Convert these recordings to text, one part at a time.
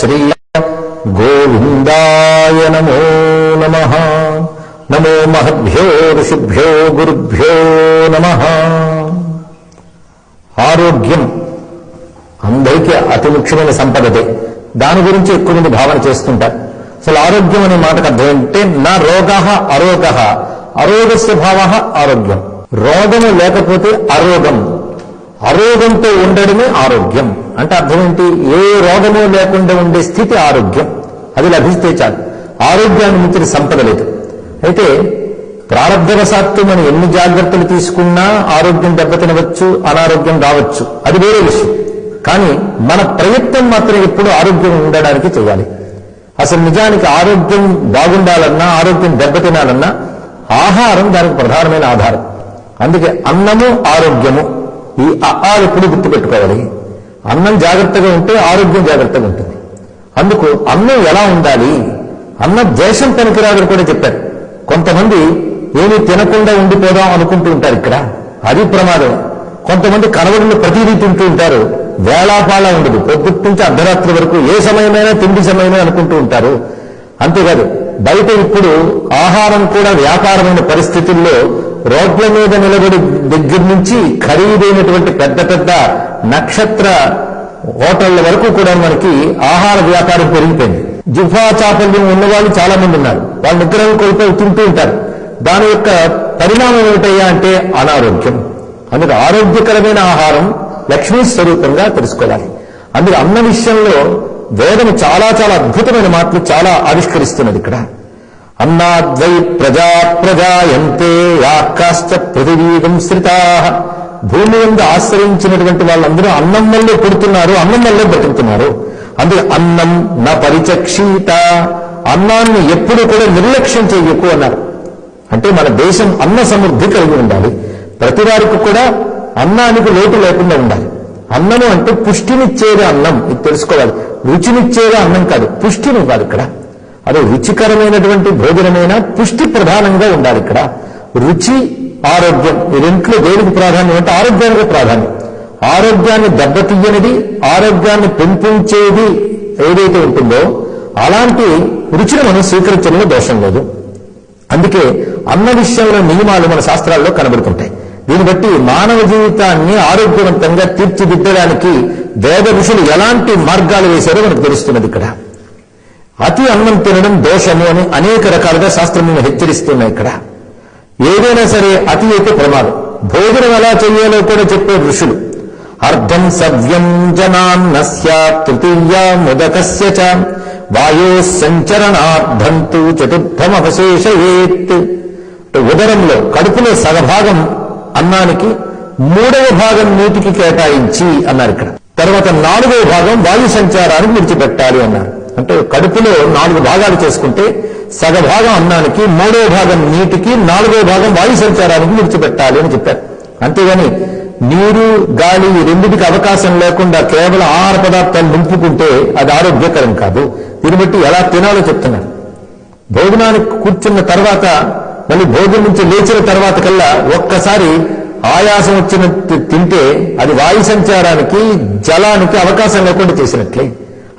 శ్రియ గోవిందాయ నమో నమ. నమో మహద్భ్యో ఋషిభ్యో గురుభ్యో నమ. ఆరోగ్యం అందరికీ అతి ముఖ్యమైన సంపదదే దాని గురించి ఎక్కువ మంది భావన చేస్తుంటారు. అసలు ఆరోగ్యం అనే మాటకు అర్థం ఏంటంటే నా రోగ అరోగ. అరోగస్య భావ ఆరోగ్యం. రోగము లేకపోతే అరోగం. అరోగంతో ఉండడమే ఆరోగ్యం. అంటే అర్థం ఏంటి? ఏ రోగము లేకుండా ఉండే స్థితి ఆరోగ్యం. అది లభిస్తే చాలు. ఆరోగ్యాన్ని మించిన సంపద లేదు. అయితే ప్రారంభవశాత్తు మనం ఎన్ని జాగ్రత్తలు తీసుకున్నా ఆరోగ్యం దెబ్బతినవచ్చు అనారోగ్యం రావచ్చు. అది వేరే విషయం. కానీ మన ప్రయత్నం మాత్రం ఎప్పుడు ఆరోగ్యం ఉండడానికి చేయాలి. అసలు నిజానికి ఆరోగ్యం బాగుండాలన్నా ఆరోగ్యం దెబ్బతినాలన్నా ఆహారం దానికి ప్రధానమైన ఆధారం. అందుకే అన్నము ఆరోగ్యము. ఈ ఆహారం ఎప్పుడు గుర్తుపెట్టుకోవాలి అన్నం జాగ్రత్తగా ఉంటే ఆరోగ్యం జాగ్రత్తగా ఉంటుంది. అందుకు అన్నం ఎలా ఉండాలి? అన్న ద్వేషం పనికిరాదని కూడా చెప్పారు. కొంతమంది ఏమీ తినకుండా ఉండిపోదాం అనుకుంటూ ఉంటారు ఇక్కడ. అది ప్రమాదం. కొంతమంది కనబడిన ప్రతిదీ తింటూ ఉంటారు. వేళాపాల ఉండదు. పొద్దుటి నుంచి అర్ధరాత్రి వరకు ఏ సమయమైనా తిండి సమయమే అనుకుంటూ ఉంటారు. అంతేకాదు బయట ఇప్పుడు ఆహారం కూడా వ్యాపారమైన పరిస్థితుల్లో రోడ్ల మీద నిలబడి దగ్గర నుంచి ఖరీదైనటువంటి పెద్ద పెద్ద నక్షత్ర హోటళ్ళ వరకు కూడా మనకి ఆహార వ్యాపారం పెరిగిపోయింది. జిఫా చాపల్యం ఉన్నవాళ్ళు చాలా మంది ఉన్నారు. వాళ్ళ నిగ్రహం కోల్పోయి తింటూ ఉంటారు. దాని యొక్క పరిణామం ఏమిటయ్యా అంటే అనారోగ్యం. అందుకు ఆరోగ్యకరమైన ఆహారం లక్ష్మీ స్వరూపంగా తెలుసుకోవాలి. అందుకు అన్న విషయంలో వేదం చాలా చాలా అద్భుతమైన మాటలు చాలా ఆవిష్కరిస్తున్నది ఇక్కడ. అన్నాద్వై ప్రజా ప్రజాయంతే యాకాశ్చ పృథివీగం శ్రితా. భూమి మీద ఆశ్రయించినటువంటి వాళ్ళందరూ అన్నం వల్లే పుడుతున్నారు అన్నం వల్లే బ్రతుకుతున్నారు అందుకే అన్నం నా పరిచక్షీత. అన్నాన్ని ఎప్పుడు కూడా నిర్లక్ష్యం చేయకు అన్నారు. అంటే మన దేశం అన్న సమృద్ధి కలిగి ఉండాలి. ప్రతి వారికి కూడా అన్నానికి లోటు లేకుండా ఉండాలి. అన్నము అంటే పుష్టినిచ్చేది అన్నం ఇది తెలుసుకోవాలి. రుచినిచ్చేది అన్నం కాదు పుష్టినివ్వాలి ఇక్కడ. అదే రుచికరమైనటువంటి భోజనమైన పుష్టి ప్రధానంగా ఉండాలి ఇక్కడ. రుచి ఆరోగ్యం ఈ రెంట్లో దేనికి ప్రాధాన్యం అంటే ఆరోగ్యానికి ప్రాధాన్యం. ఆరోగ్యాన్ని దెబ్బతీయనిది ఆరోగ్యాన్ని పెంపించేది ఏదైతే ఉంటుందో అలాంటి రుచిని మనం స్వీకరించడంలో దోషం లేదు. అందుకే అన్న విషయంలో నియమాలు మన శాస్త్రాల్లో కనబడుతుంటాయి. దీన్ని బట్టి మానవ జీవితాన్ని ఆరోగ్యవంతంగా తీర్చిదిద్దడానికి వేద ఋషులు ఎలాంటి మార్గాలు వేశారో మనకు తెలుస్తున్నది ఇక్కడ. అతి అన్నం తినడం దోషము అని అనేక రకాలుగా శాస్త్రం మేము హెచ్చరిస్తున్నాయి ఇక్కడ. ఏదైనా సరే అతి అయితే ప్రమాదం. భోజనం ఎలా చేయాలో కూడా చెప్పే ఋషులు అర్ధం సవ్యం జనాన్న తృతీయా తృతీయ ముదకస్య చ వాయో సంచరణార్థంతు చతుర్థమవశేషయేత్. ఉదరంలో కడుపులో సగభాగం అన్నానికి మూడవ భాగం నీటికి కేటాయించి అన్నారు ఇక్కడ. తర్వాత నాలుగవ భాగం వాయు సంచారానికి విడిచిపెట్టాలి అన్నారు. అంటే కడుపులో నాలుగు భాగాలు చేసుకుంటే సగభాగం అన్నానికి మూడో భాగం నీటికి నాలుగో భాగం వాయు సంచారానికి విడిచిపెట్టాలి అని చెప్పారు. అంతేగాని నీరు గాలి రెండింటికి అవకాశం లేకుండా కేవలం ఆహార పదార్థాలు నింపుకుంటే అది ఆరోగ్యకరం కాదు. దీన్ని బట్టి ఎలా తినాలో చెప్తున్నారు. భోజనానికి కూర్చున్న తర్వాత మళ్ళీ భోజనం నుంచి లేచిన తర్వాత కల్లా ఒక్కసారి ఆయాసం వచ్చిన తింటే అది వాయు సంచారానికి జలానికి అవకాశం లేకుండా చేసినట్లే.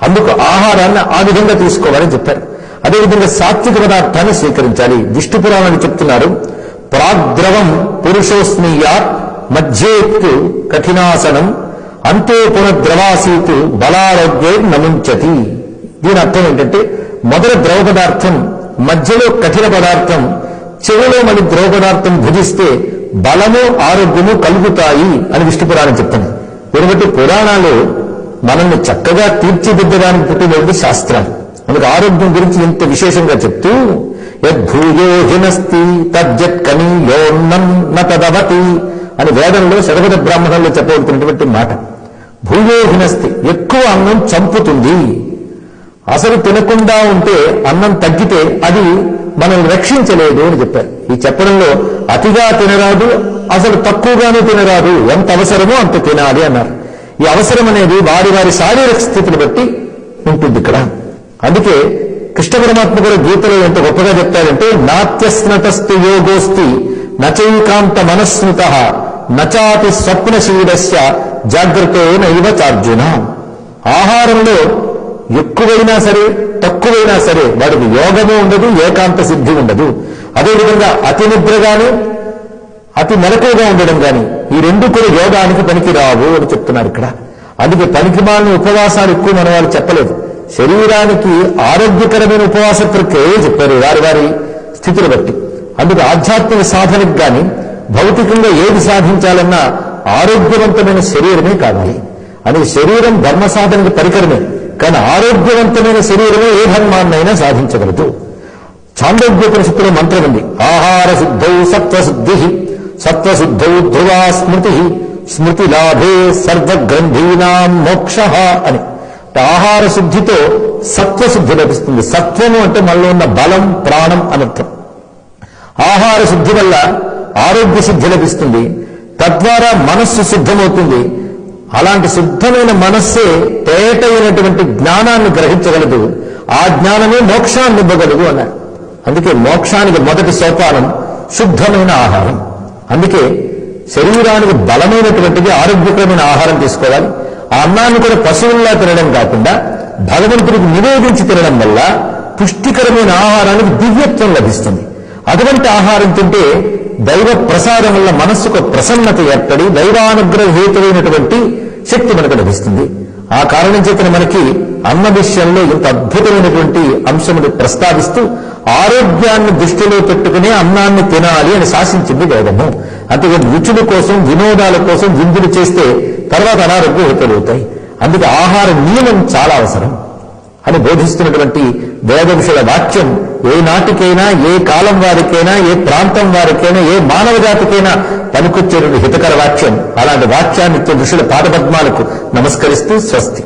అందుకు ఆహారాన్ని ఆ విధంగా తీసుకోవాలని చెప్పారు. అదేవిధంగా సాత్విక పదార్థాన్ని స్వీకరించాలి. విష్ణు పురాణాన్ని చెప్తున్నారు. ప్రాగ్ద్రవం పురుషోస్మీయా మధ్యేత్తు కఠినాసనం అంతే పునఃద్రవాసీతు బలారోగ్యే నమించతి. దీని అర్థం ఏంటంటే మొదల ద్రవ పదార్థం మధ్యలో కఠిన పదార్థం చెవిలో మళ్ళీ ద్రవ పదార్థం భుజిస్తే బలము ఆరోగ్యము కలుగుతాయి అని విష్ణు పురాణం చెప్తుంది. కాబట్టి పురాణాలు మనల్ని చక్కగా తీర్చిదిద్దడానికి పుట్టినది శాస్త్రం. అందుకు ఆరోగ్యం గురించి ఇంత విశేషంగా చెప్తూ యద్భూయో హినస్తి తద్యత్ కనీయోన్నం తదవతి అని వేదంలో శరవద బ్రాహ్మణంలో చెప్పబడుతున్నటువంటి మాట. భూయో హినస్తి ఎక్కువ అన్నం చంపుతుంది. అసలు తినకుండా ఉంటే అన్నం తగ్గితే అది మనల్ని రక్షించలేదు అని చెప్పారు. ఈ చెప్పడంలో అతిగా తినరాదు అసలు తక్కువగానే తినరాదు ఎంత అవసరమో అంత తినాలి అన్నారు. ఈ అవసరం అనేది వారి వారి శారీరక స్థితిని బట్టి ఉంటుంది ఇక్కడ. అందుకే కృష్ణ పరమాత్మ కూడా గీతలో ఎంత గొప్పగా చెప్తాడంటే నాత్యస్నతస్తు యోగోస్తి నచైకాంత మనస్మృత నచాతి స్వప్నశీలస్య జాగ్రత్త నైవ చార్జున. ఆహారంలో ఎక్కువైనా సరే తక్కువైనా సరే వాడికి యోగము ఉండదు ఏకాంత సిద్ధి ఉండదు. అదేవిధంగా అతి నిద్రగాను అతి మెలకువగా ఉండడం కానీ ఈ రెండు కూడా యోగానికి పనికి రావు అని చెప్తున్నారు ఇక్కడ. అందుకే పనికిమాలిన ఉపవాసాలు ఎక్కువ మన వాళ్ళు చెప్పలేదు. శరీరానికి ఆరోగ్యకరమైన ఉపవాస ప్రక్రియ చెప్పారు వారి వారి స్థితిని బట్టి. అందుకు ఆధ్యాత్మిక సాధనకు కానీ భౌతికంగా ఏది సాధించాలన్నా ఆరోగ్యవంతమైన శరీరమే కావాలి. అది శరీరం ధర్మ సాధనకి పరికరమే కానీ ఆరోగ్యవంతమైన శరీరమే ఏ ధర్మాన్నైనా సాధించగలదు. చాంద్రోగ్యోపనిషత్తులో మంత్రం ఉంది. ఆహార శుద్ధౌ సత్వశుద్ధి సత్వశుద్ధౌ ధ్రువా స్మృతి స్మృతి లాభే సర్వగ్రంథీనాం మోక్ష అని. ఆహార శుద్ధితో సత్వశుద్ధి లభిస్తుంది. సత్వము అంటే మనలో ఉన్న బలం ప్రాణం అనర్థం. ఆహార శుద్ధి వల్ల ఆరోగ్య శుద్ధి లభిస్తుంది. తద్వారా మనస్సు సిద్ధమవుతుంది అలాంటి శుద్ధమైన మనస్సే తేటైనటువంటి జ్ఞానాన్ని గ్రహించగలదు. ఆ జ్ఞానమే మోక్షాన్ని ఇవ్వగలదు అన్నారు. అందుకే మోక్షానికి మొదటి సోపానం శుద్ధమైన ఆహారం. అందుకే శరీరానికి బలమైనటువంటిది ఆరోగ్యకరమైన ఆహారం తీసుకోవాలి. ఆ అన్నాన్ని కూడా పశువుల్లా తినడం కాకుండా భగవంతుడికి నివేదించి తినడం వల్ల పుష్టికరమైన ఆహారానికి దివ్యత్వం లభిస్తుంది. అటువంటి ఆహారం తింటే దైవ ప్రసాదం వల్ల మనస్సుకు ప్రసన్నత ఏర్పడి దైవానుగ్రహేతులైనటువంటి శక్తి మనకు లభిస్తుంది. ఆ కారణం చేతన మనకి అన్న విషయంలో ఇంత అద్భుతమైనటువంటి అంశములు ప్రస్తావిస్తూ ఆరోగ్యాన్ని దృష్టిలో పెట్టుకునే అన్నాన్ని తినాలి అని శాసించింది వేదము. అంతేగాని రుచుల కోసం వినోదాల కోసం విందులు చేస్తే తర్వాత అనారోగ్యం ఏర్పడవుతాయి. అందుకే ఆహార నియమం చాలా అవసరం అని బోధిస్తున్నటువంటి వేద వాక్యం ఏ నాటికైనా ఏ కాలం వారికైనా ఏ ప్రాంతం వారికైనా ఏ మానవ జాతికైనా పనికొచ్చేటువంటి హితకర వాక్యం. అలాంటి వాక్యాన్ని ఋషుల పాదపద్మాలకు నమస్కరిస్తూ స్వస్తి.